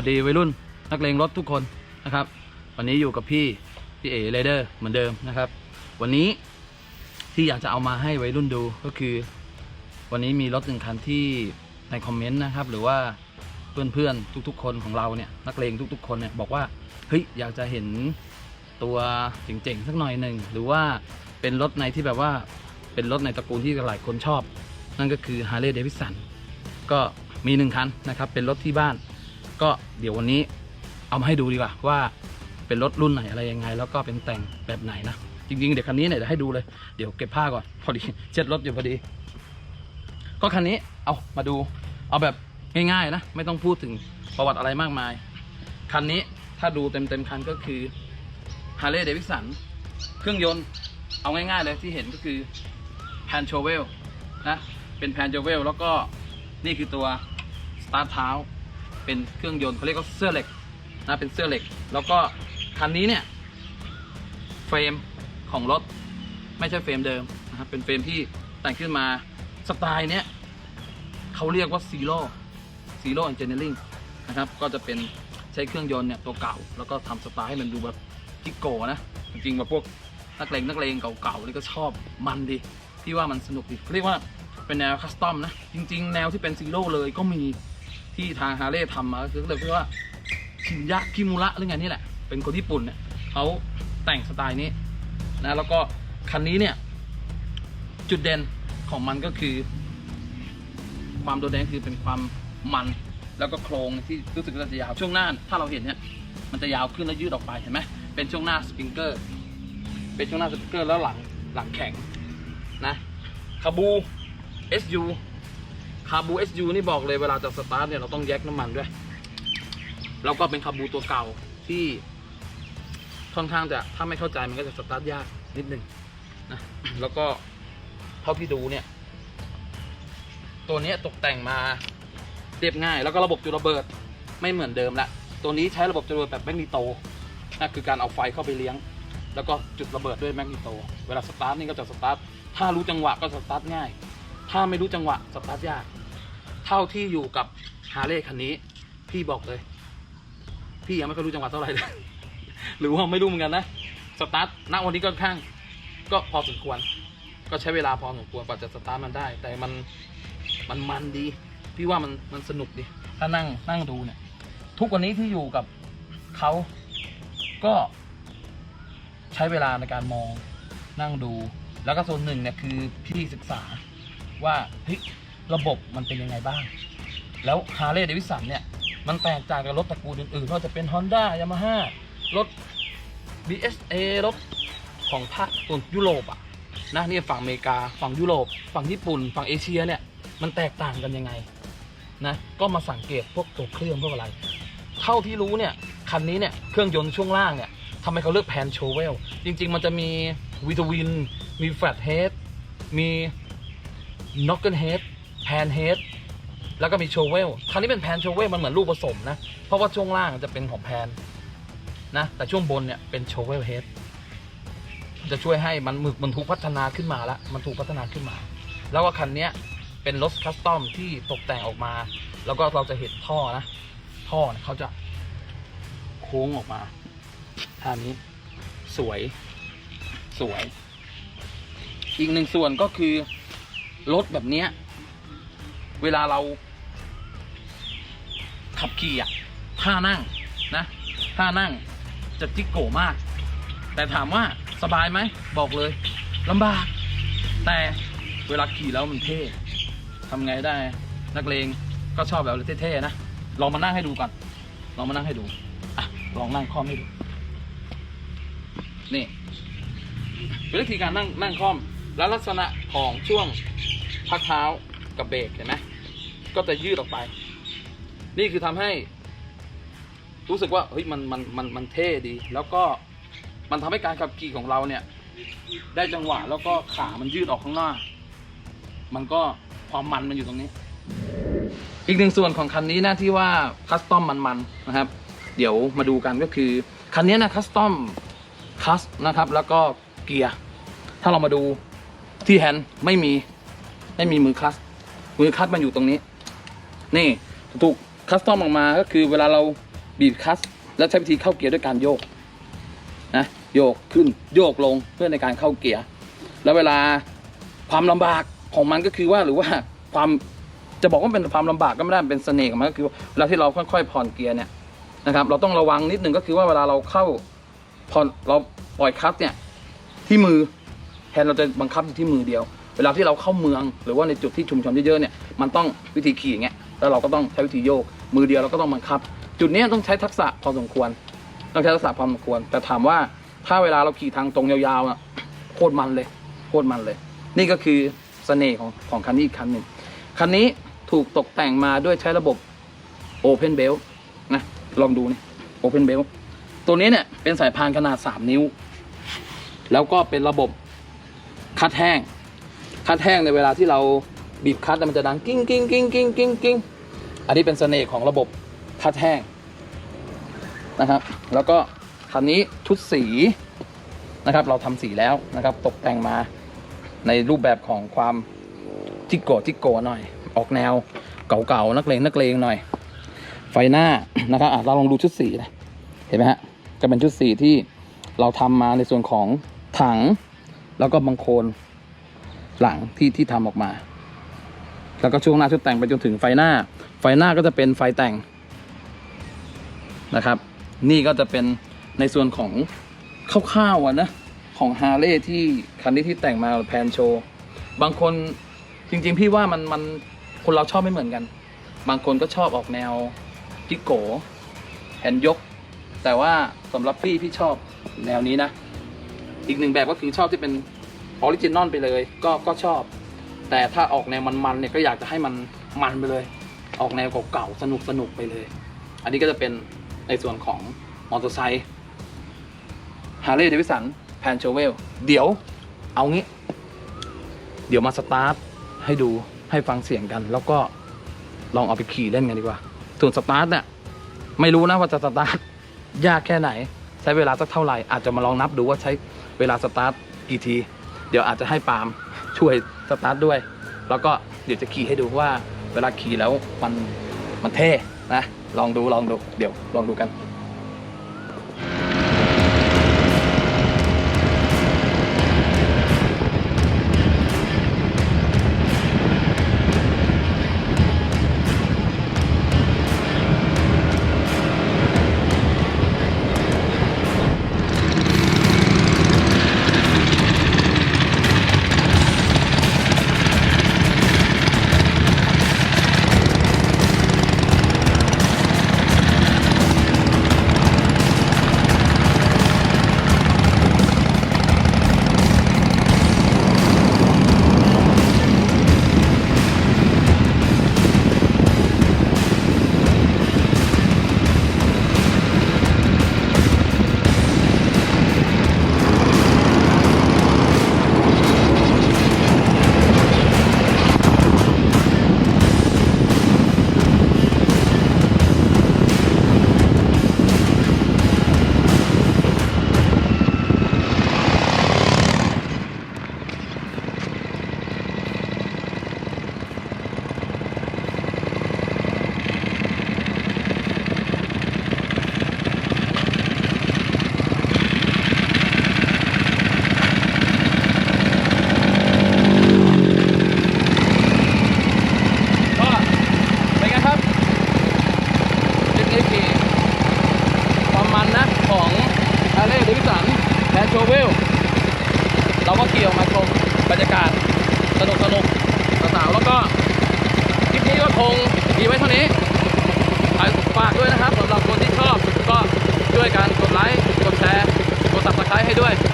วัสดีวัยรุ่นนักเลงรถทุกคนนะครับ วันนี้อยู่กับพี่พี่เอเรเดอร์เหมือนเดิมนะครับ วันนี้ที่อยากจะเอามาให้วัยรุ่นดูก็คือ วันนี้มีรถหนึ่งคันที่ในคอมเมนต์นะครับ หรือว่าเพื่อนๆทุกๆ คนของเราเนี่ยนักเลงทุก ๆ คนเนี่ยบอกว่าเฮ้ยอยากจะเห็นตัวเจ๋งๆสักหน่อยหนึ่งหรือว่าเป็นรถในที่แบบว่าเป็นรถในตระกูลที่หลายคนชอบ นั่นก็คือ Harley Davidson ก็มีหนึ่งคันนะครับ เป็นรถที่บ้าน ก็เดี๋ยววันนี้เอามาให้ดูดีกว่าว่าเป็นรถรุ่นไหนอะไรยังไง แล้วก็เป็นแต่งแบบไหนนะ จริง ๆ เดี๋ยวคันนี้เนี่ยเดี๋ยวให้ดูเลยเดี๋ยวเก็บผ้าก่อนพอดีเช็ดรถอยู่พอดี ก็คันนี้เอามาดูเอาแบบง่ายๆนะ ไม่ต้องพูดถึงประวัติอะไรมากมาย คันนี้ถ้าดูเต็มๆคันก็คือ Harley Davidson เครื่องยนต์เอาง่ายๆเลยที่เห็นก็คือแพนโชเวลนะ เป็นแพนโชเวลแล้วก็นี่คือตัว สตาร์ทเท้า เป็นเครื่องยนต์เขาเรียกว่าเสื้อเหล็กนะเป็นเสื้อเหล็ก แล้วก็คันนี้เนี่ยเฟรมของรถไม่ใช่เฟรมเดิมนะครับเป็นเฟรมที่แต่งขึ้นมาสไตล์เนี้ยเขาเรียกว่าซีโร่ซีโร่ e อนเจเน r ริงนะครับก็จะเป็นใช้เครื่องยนต์เนี่ยตัวเก่า แล้วก็ทำสไตล์ให้มันดูแบบจิกโก้นะจริงๆแบบพวกนักเลงนักเลงเก่าๆนี่ก็ชอบมันดีที่ว่ามันสนุกดีเรียกว่าเป็นแนวคัสตอมนะ จริง ๆ แนวที่เป็นซีโร่เลยก็มี ที่ทางฮาร์เลย์ทำมาก็คือเรียกว่าชินยะคิมุระหรือไงนี่แหละ เป็นคนญี่ปุ่นเนี่ยเขาแต่งสไตล์นี้นะแล้วก็คันนี้เนี่ย จุดเด่นของมันก็คือ ความโดดเด่นคือเป็นความมันแล้วก็โครงที่รู้สึกว่าจะยาวช่วงหน้า ถ้าเราเห็นเนี่ยมันจะยาวขึ้นแล้วยืดออกไปเห็นไหมเป็นช่วงหน้าสปริงเกอร์ เป็นช่วงหน้าสปริงเกอร์แล้วหลังหลังแข็งนะคาบู SU คาบู SU นี่บอกเลยเวลาจะสตาร์ทเนี่ยเราต้องแยกน้ำมันด้วย แล้วก็เป็นคาบูตัวเก่าที่ค่อนข้างจะถ้าไม่เข้าใจมันก็จะสตาร์ทยากนิดนึงนะแล้วก็เท่าที่ดูเนี่ย ตัวนี้ตกแต่งมาเรียบง่าย แล้วก็ระบบจุดระเบิดไม่เหมือนเดิมละตัวนี้ใช้ระบบจุดระเบิดแบบแมกนีโตนั่นคือการเอาไฟเข้าไปเลี้ยง แล้วก็จุดระเบิดด้วยแมกนีโต เวลาสตาร์ทนี่ก็จะสตาร์ทถ้ารู้จังหวะก็สตาร์ทง่าย ถ้าไม่รู้จังหวะสตาร์ทยาก เท่าที่อยู่กับฮาร์เลย์คันนี้ พี่บอกเลย พี่ยังไม่ค่อยรู้จังหวะเท่าไหร่เลย หรือว่าไม่รู้เหมือนกันนะ สตาร์ทณวันนี้ก็ค่อนข้าง ก็พอสมควร ก็ใช้เวลาพอสมควรกว่าจะสตาร์ทมันได้ แต่มันมันมันดี พี่ว่ามันมันสนุกดี ถ้านั่งนั่งดูเนี่ย ทุกวันนี้ที่อยู่กับเขาก็ใช้เวลาในการมองนั่งดู แล้วก็ส่วนหนึ่งเนี่ยคือพี่ศึกษาว่าเฮ้ย ระบบมันเป็นยังไงบ้าง แล้วฮาร์เลย์เดวิสันเนี่ย มันแตกต่างกับรถตระกูลอื่นๆไม่ว่าจะเป็น Honda Yamaha รถ BSA รถของภาคตนยุโรปอะนะนี่ฝั่งอเมริกา ฝั่งยุโรป ฝั่งญี่ปุ่น ฝั่งเอเชียเนี่ย มันแตกต่างกันยังไงนะ ก็มาสังเกตพวกตัวเครื่องพวกอะไร เท่าที่รู้เนี่ย คันนี้เนี่ย เครื่องยนต์ช่วงล่างเนี่ยทำไมเขาเลือกแพนโชเวล จริง ๆ มันจะมีวิทวิน มีแฟลตเฮดมีน็อกเกิลเฮด แพนเฮดแล้วก็มีโชเวลคันนี้เป็นแพนโชเวลมันเหมือนลูกผสมนะ เพราะว่าช่วงล่างจะเป็นของแพนนะ แต่ช่วงบนเนี่ยเป็นโชเวลเฮดจะช่วยให้มันหมึกมันถูกพัฒนาขึ้นมาละมันถูกพัฒนาขึ้นมา แล้วก็คันเนี้ยเป็นรถคัสตอมที่ตกแต่งออกมา แล้วก็เราจะเห็นท่อนะ ท่อเนี่ยเขาจะโค้งออกมาท่านี้สวยสวย อีกหนึ่งส่วนก็คือรถแบบเนี้ย เวลาเรา ขับขี่อะท่านั่งนะท่านั่งจะจิกโกมาก แต่ถามว่าสบายไหมบอกเลยลำบาก แต่เวลาขี่แล้วมันเท่ทำไงได้ นักเลงก็ชอบแบบเท่ๆนะลองมานั่งให้ดูก่อนลองมานั่งให้ดูอะลองนั่งคล่อมให้ดูนี่วิธีการนั่งนั่งคล่อม แล้วลักษณะของช่วงพักเท้ากับเบรกเห็นไหม ก็จะยืดออกไป นี่คือทำให้ รู้สึกว่าเฮ้ยมันมันมันมันเท่ดี แล้วก็มันทำให้การขับขี่ของเราเนี่ย ได้จังหวะแล้วก็ขามันยืดออกข้างหน้า มันก็ความมันมันอยู่ตรงนี้ อีกหนึ่งส่วนของคันนี้นะที่ว่าคัสตอมมันๆนะครับ เดี๋ยวมาดูกันก็คือคันนี้นะคัสตอมคัสนะครับ แล้วก็เกียร์ถ้าเรามาดูที่แฮนด์ไม่มีไม่มีมือคลัสมือคลัสมันอยู่ตรงนี้ นี่ถูกคัสตอมออกมาก็คือเวลาเราบีบคัส แล้วใช้วิธีเข้าเกียร์ด้วยการโยกนะโยกขึ้นโยกลงเพื่อในการเข้าเกียร์ แล้วเวลาความลำบากของมันก็คือว่าหรือว่าความจะบอกว่าเป็นความลำบากก็ไม่ได้เป็นเสน่ห์ของมันก็คือเวลาที่เราค่อยๆผ่อนเกียร์เนี่ยนะครับ เราต้องระวังนิดหนึ่งก็คือว่าเวลาเราเข้าผ่อนเราปล่อยคัสเนี่ยที่มือแทนเราจะบังคับอยู่ที่มือเดียว เวลาที่เราเข้าเมืองหรือว่าในจุดที่ชุมชนเยอะๆเนี่ยมันต้องวิธีขี่อย่างเงี้ย แล้วเราก็ต้องใช้วิธีโยก มือเดียวเราก็ต้องบังคับ จุดนี้ต้องใช้ทักษะพอสมควร ต้องใช้ทักษะพอสมควร แต่ถามว่าถ้าเวลาเราขี่ทางตรงยาวๆอะโคตรมันเลยโคตรมันเลย นี่ก็คือเสน่ห์ของของคันนี้อีกคันหนึ่งคันนี้ถูกตกแต่งมาด้วยใช้ระบบ Open b e l นะลองดูนี่ Open b e l ตัวนี้เนี่ยเป็นสายพานขนาด 3 นิ้ว แล้วก็เป็นระบบคัดแห้งคัดแห้งในเวลาที่เรา บีบคัดแล้วมันจะดังกิ้งกิ้งกิ้งกิ้งกิ้งกิ้งอันนี้เป็นเสน่ห์ของระบบคัดแห้งนะครับ แล้วก็คันนี้ชุดสีนะครับ เราทำสีแล้วนะครับ ตกแต่งมาในรูปแบบของความจิกโกจิกโกหน่อย ออกแนวเก่าๆนักเลงนักเลงหน่อย ไฟหน้านะครับเราลองดูชุดสีนะเห็นไหมฮะจะเป็นชุดสีที่เราทำมาในส่วนของถัง แล้วก็บังโคลนหลังที่ที่ทำออกมา แล้วก็ช่วงหน้าชุดแต่งไปจนถึงไฟหน้า ไฟหน้าก็จะเป็นไฟแต่งนะครับ นี่ก็จะเป็นในส่วนของคร่าวๆอะนะของฮาร์เลย์ที่คันนี้ที่แต่งมาแพนโชว์บางคนจริงๆ พี่ว่ามันมันคนเราชอบไม่เหมือนกัน บางคนก็ชอบออกแนวจิกโกแขนยก แต่ว่าสำหรับพี่พี่ชอบแนวนี้นะ อีกหนึ่งแบบก็คือชอบที่เป็นออริจินอลไปเลย ก็ก็ชอบ แต่ถ้าออกแนวมันๆเนี่ยก็อยากจะให้มันมันไปเลย ออกแนวเก่าๆสนุกสนุกๆไปเลย อันนี้ก็จะเป็นในส่วนของมอเตอร์ไซค์ฮาร์เลย์เดวิสันแพนโชเวลเดี๋ยวเอางี้ เดี๋ยวมาสตาร์ทให้ดูให้ฟังเสียงกัน แล้วก็ลองเอาไปขี่เล่นกันดีกว่า ส่วนสตาร์ทเนี่ยไม่รู้นะว่าจะสตาร์ทยากแค่ไหน ใช้เวลาสักเท่าไหร่อาจจะมาลองนับดูว่าใช้เวลาสตาร์ทกี่ที เดี๋ยวอาจจะให้ปาล์มช่วยสตาร์ทด้วย แล้วก็เดี๋ยวจะขี่ให้ดูว่าเวลาขี่แล้วมันมันเท่นะ ลองดูลองดูเดี๋ยวลองดูกัน ด subscribe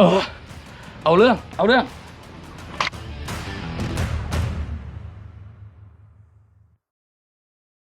เออ เอาเรื่อง เอาเรื่อง